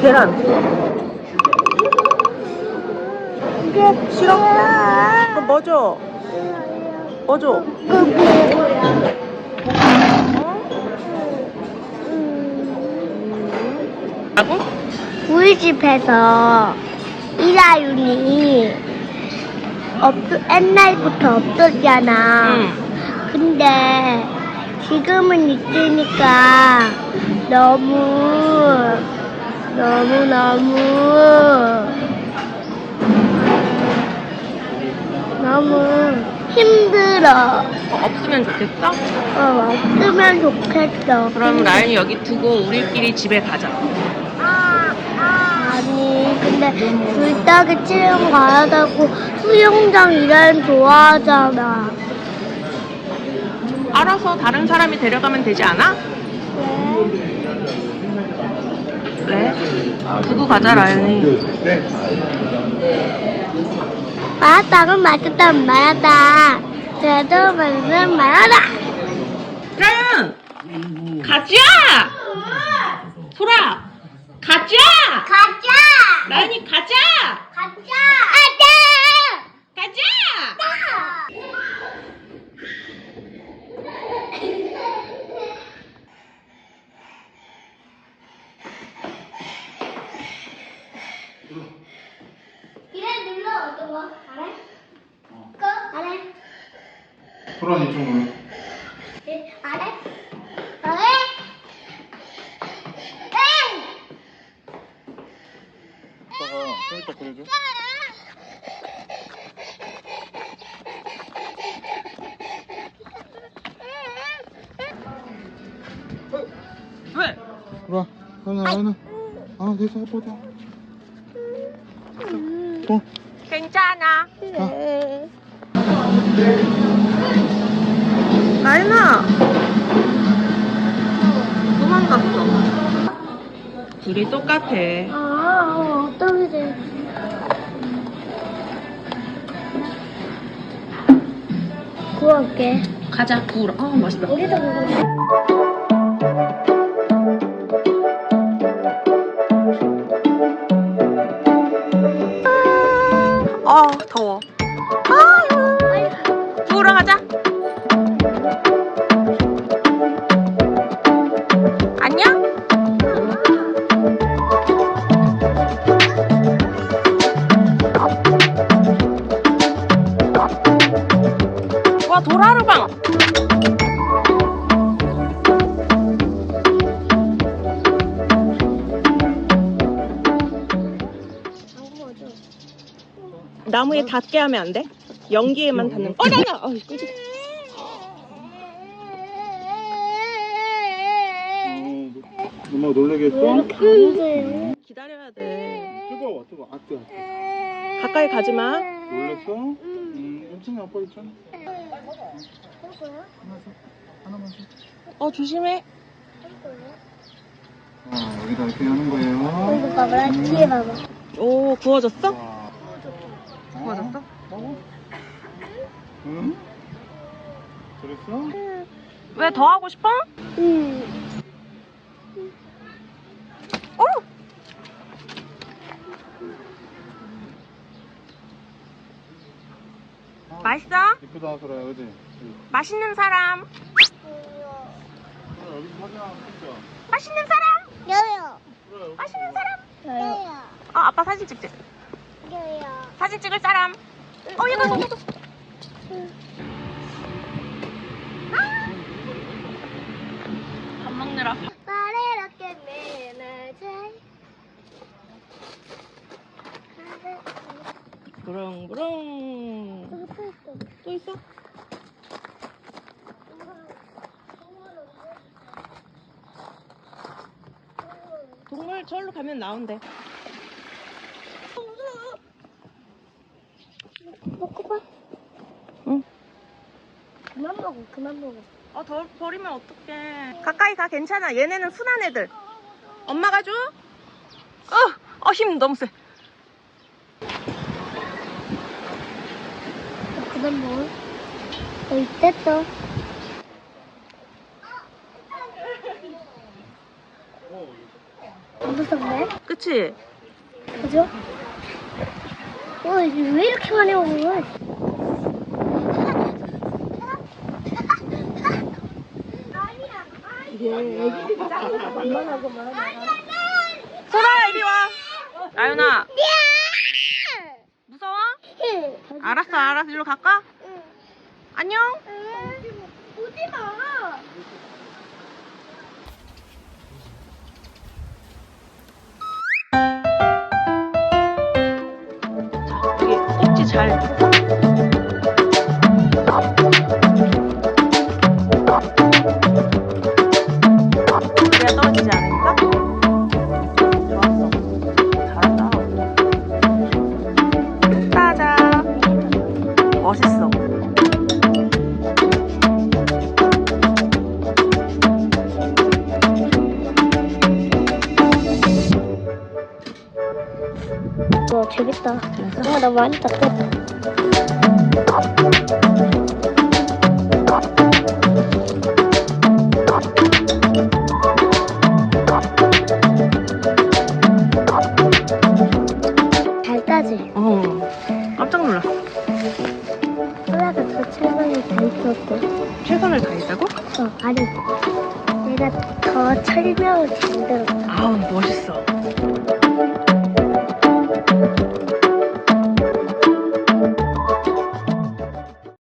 계란. 이게 싫어? 그럼 뭐 줘? 뭐 줘? 우리 집에서 이라윤이 없, 옛날부터 없었잖아. 응. 근데 지금은 있으니까 너무 너무 너무 너무 힘들어. 어, 없으면 좋겠어? 어, 없으면 좋겠어. 그럼 라연이 여기 두고 우리끼리 집에 가자. 아니, 근데 불닭에 체험 가야 되고 수영장 일하는 좋아하잖아. 알아서 다른 사람이 데려가면 되지 않아? 그래? 두고 가자 라연이. 말았다, 그럼 맛있다, 말았다. 그래도 맛있는 말하다. 라연! 가자! 소라! 가자! 가자! 라연이 가자! 가자! 가자! 가자! 이래 눌러 어떤 거? 알아? 거? 알아? 소란 이 쪽으로. 네, 알아? 알아? 이따 그래줘. 왜? 소라, 하나, 하나. 아, 됐어, 예쁘다. 어, 괜찮아. 응. 라연아! 둘이 똑같아. 아, 어떻게 돼? 구할게. 가자, 구우러. 아, 맛있다. 우리도. 아, 도라르방. 나무에 닿게 하면 안 돼? 연기에만 닿는. 어, 나, 나. 어. 어, 엄마 했어? 근데 기다려야 돼. 뜨거워, 뜨거워. 아, 뜨거. 가까이 가지 마. 놀랬어? 음, 괜찮아, 아빠 있잖아. 어, 조심해. 아, 여기다 이렇게 하는 거예요. 이거 봐봐, 뒤에 봐봐. 오, 구워졌어? 와. 구워졌어? 먹어. 응? 잘했어? 왜 더 하고 싶어? 응. 어! 맛있어? 이쁘다, 소라야, 그지? 맛있는 사람. 소라, 여기 사진 하나 찍자. 맛있는 사람. 여요. 소라, 여기 맛있는 사람. 여요. 어, 아빠 사진 찍지. 여요. 사진 찍을 사람. 어, 너, 너, 너. 밥 먹느라. 이렇게 매맞아. 부릉부릉. 또 있어? 동물 저기로 가면 나온대. 먹고 봐. 응. 그만 먹어, 그만 먹어. 어, 더 버리면 어떡해. 가까이 가, 괜찮아. 얘네는 순한 애들. 엄마가 줘? 어, 어, 힘 너무 세. 그만 먹어. 여기 뗐어. 무섭네. 그치? 그죠? 어, 이게 왜 이렇게 많이 오는 소라야 이리 와. 나윤아? 알았어 알았어 일로 갈까? 안녕. 오지 마. 이게 꼭지 잘. 와, 재밌다. 아, 나 많이 닦았다. 잘 따지? 어. 깜짝 놀랐어. 철망이 잘 있었고. 최선을 다했다고? 어, 아니. 내가 더 설명을 잘 들었다. 아우 멋있어. Thank you.